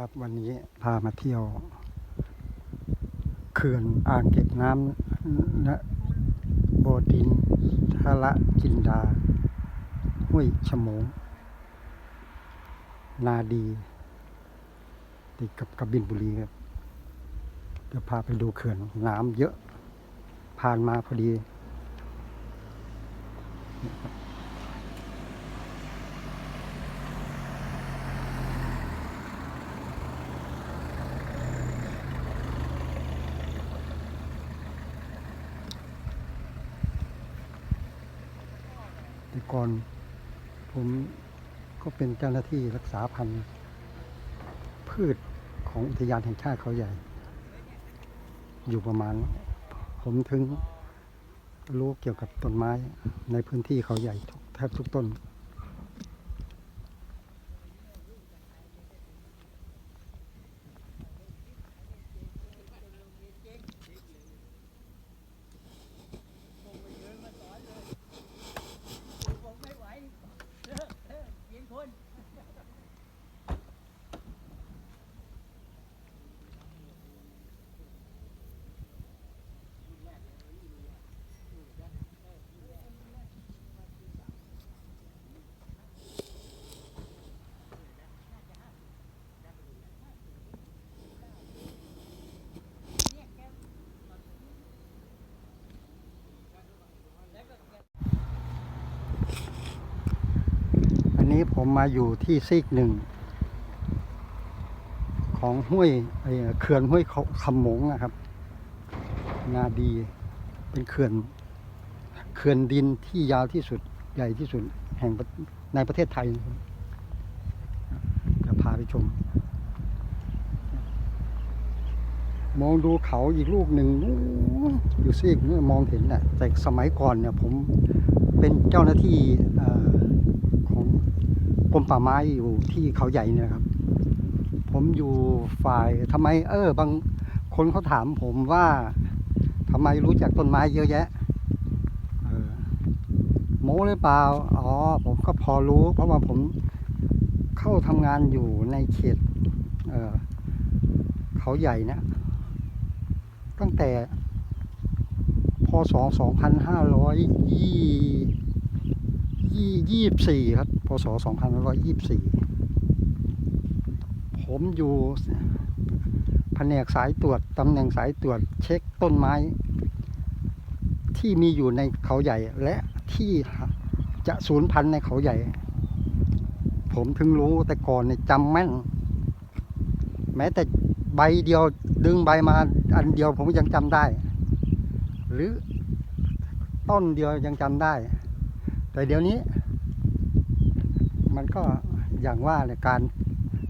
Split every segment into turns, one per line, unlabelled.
ครับวันนี้พามาเที่ยวเขื่อนอ่างเก็บน้ำนะโบดินทาระจินดา ห้วยฉมง นาดี ติดกับกบินบุรีครับ เดี๋ยวพาไปดูเขื่อนน้ำเยอะ ผ่านมาพอดี แต่ก่อนผมก็เป็นเจ้าหน้าที่รักษาพันธุ์พืชของอุทยานแห่งชาติเขาใหญ่ อยู่ประมาณ ผมถึงรู้เกี่ยวกับต้นไม้ในพื้นที่เขาใหญ่แทบทุกต้น ผมมาอยู่ที่ซีกหนึ่ง ของห้วยเขื่อนห้วยคำหมงนะครับ นาดีเป็นเขื่อนเขื่อนดินที่ยาวที่สุดใหญ่ที่สุดแห่งในประเทศไทยจะพาไปชม มองดูเขาอีกลูกหนึ่งอยู่ซีกนู้มองเห็นแหละแต่สมัยก่อนเนี่ยผมเป็นเจ้าหน้าที่ รมป่าไม้อยู่ที่เขาใหญ่เนี่ยนะครับ ผมอยู่ฝ่ายทำไมเออบางคนเขาถามผมว่าทำไมรู้จักต้นไม้เยอะแยะโม้หรือเปล่า อ๋อ ผมก็พอรู้ เพราะว่าผมเข้าทำงานอยู่ในเขตเเขาใหญ่เนี่ยตั้งแต่พศ 2524ครับ พศ2524ผมอยู่แผนกสายตรวจตำแหน่งสายตรวจเช็คต้นไม้ ที่มีอยู่ในเขาใหญ่ และที่จะสูญพันธุ์ในเขาใหญ่ ผมถึงรู้แต่ก่อนเนี่ยจำแม่น แม้แต่ใบเดียวดึงใบมาอันเดียวผมยังจำได้ หรือต้นเดียวยังจำได้ แต่เดี๋ยวนี้ มันก็อย่างว่าเลยการ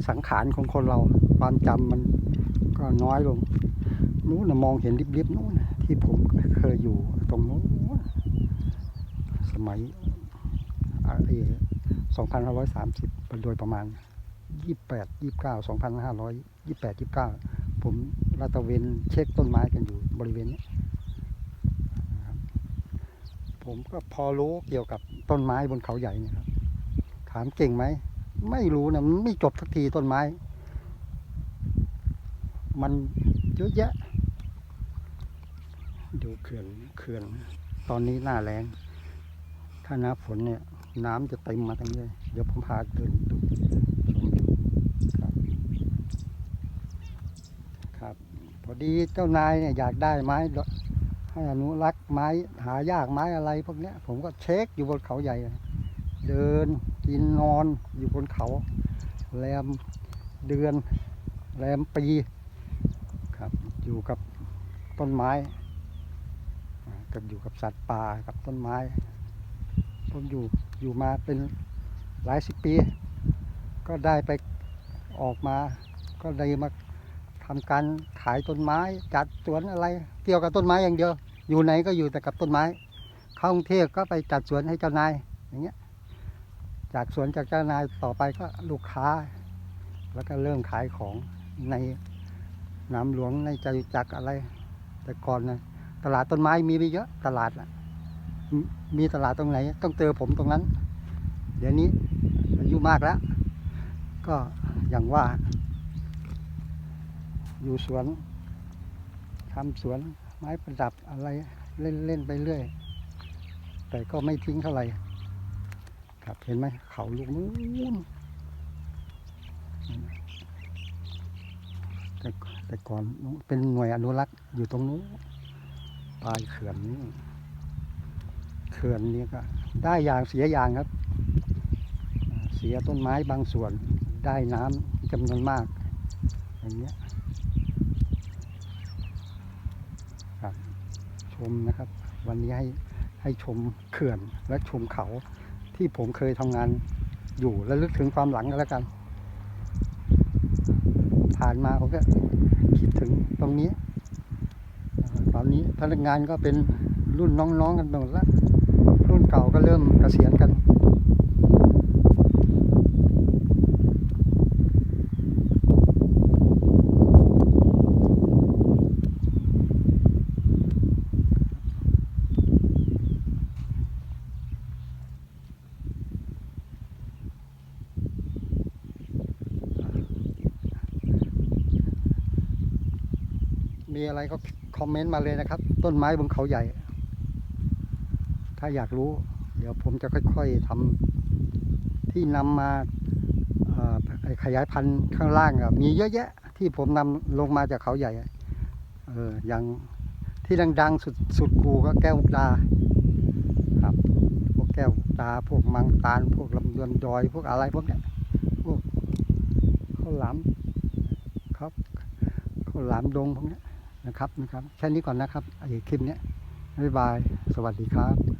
สังขารของคนเราความจำมันก็น้อยลง นู้นมองเห็นริบๆนู้นที่ผมเคยอยู่ตรงนู้นสมัยสองพันห้าร้อยสามสิบโดยประมาณยี่แปดยี่เก้าสองพันห้าร้อยยี่แปดยี่เก้าผมลาตะเวนเช็คต้นไม้กันอยู่บริเวณนี้ ผมก็พอรู้เกี่ยวกับต้นไม้บนเขาใหญ่เนี่ยครับ ถามเก่งไหม ไม่รู้นะมันไม่จบสักทีต้นไม้ มันเยอะแยะ ดูเขื่อนเขื่อนตอนนี้หน้าแรงถ้าหน้าฝนเนี่ย น้ำจะเต็มมาทั้งนี้เดี๋ยวผมพาเดินดูชมดูครับ ครับ พอดีเจ้านายเนี่ยอยากได้ไม้ดอก ให้อนุรักษ์ไม้หายากไม้อะไรพวกเนี้ยผมก็เช็คอยู่บนเขาใหญ่ เดินกินนอนอยู่บนเขา แรมเดือนแรมปีครับอยู่กับต้นไม้กับอยู่กับสัตว์ป่ากับต้นไม้ผมอยู่อยู่มาเป็นหลายสิบปี ก็ได้ไปออกมาก็ได้มา ทำการขายต้นไม้จัดสวนอะไร เกี่ยวกับต้นไม้อย่างเดียว อยู่ไหนก็อยู่แต่กับต้นไม้ เข้ากรุงเทพก็ไปจัดสวนให้เจ้านายอย่างเงี้ยจากสวนจากเจ้านายต่อไปก็ลูกค้า แล้วก็เริ่มขายของในนามหลวงในใจจักอะไร แต่ก่อนนะตลาดต้นไม้มีไปเยอะตลาดน่ะมีตลาดตรงไหน ต้องเจอผมตรงนั้น เดี๋ยวนี้อายุมากแล้ว ก็อย่างว่า อยู่สวนทำสวนไม้ประดับอะไรเล่นเล่นไปเรื่อย แต่ก็ไม่ทิ้งเท่าไหร่ครับเห็นไหมเขาลูกนู้นแต่แต่ก่อนเป็นหน่วยอนุรักษ์อยู่ตรงนู้นปลายเขื่อนนี้เขื่อนนี้ก็ ได้อย่างเสียอย่างครับ เสียต้นไม้บางส่วนได้น้ำจำนวนมากอย่างเงี้ย ครับ ชมนะครับ วันนี้ให้ให้ชมเขื่อนและชมเขาที่ผมเคยทำงานอยู่และลึกถึงความหลังกันแล้วกัน ผ่านมาผมก็คิดถึงตรงนี้ ตอนนี้พนักงานก็เป็นรุ่นน้องๆกันหมดละรุ่นเก่าก็เริ่มเกษียณกัน มีอะไรก็คอมเมนต์มาเลยนะครับ ต้นไม้บนเขาใหญ่ ถ้าอยากรู้ เดี๋ยวผมจะค่อย ๆทำที่นำมาขยายพันธุ์ข้างล่างมีเยอะแยะ ที่ผมนำลงมาจากเขาใหญ่เอออย่างที่ดังๆ สุดสุดกูก็แก้วตาครับพวกแก้วตาพวกมังตาล พวกลำดวนดอย พวกอะไรพวกเนี้ยพวกข้าวหลามครับข้าวหลามดงพวกเนี้ย นะครับนะครับ แค่นี้ก่อนนะครับไอ้คลิปเนี้บ๊ายบาย สวัสดีครับ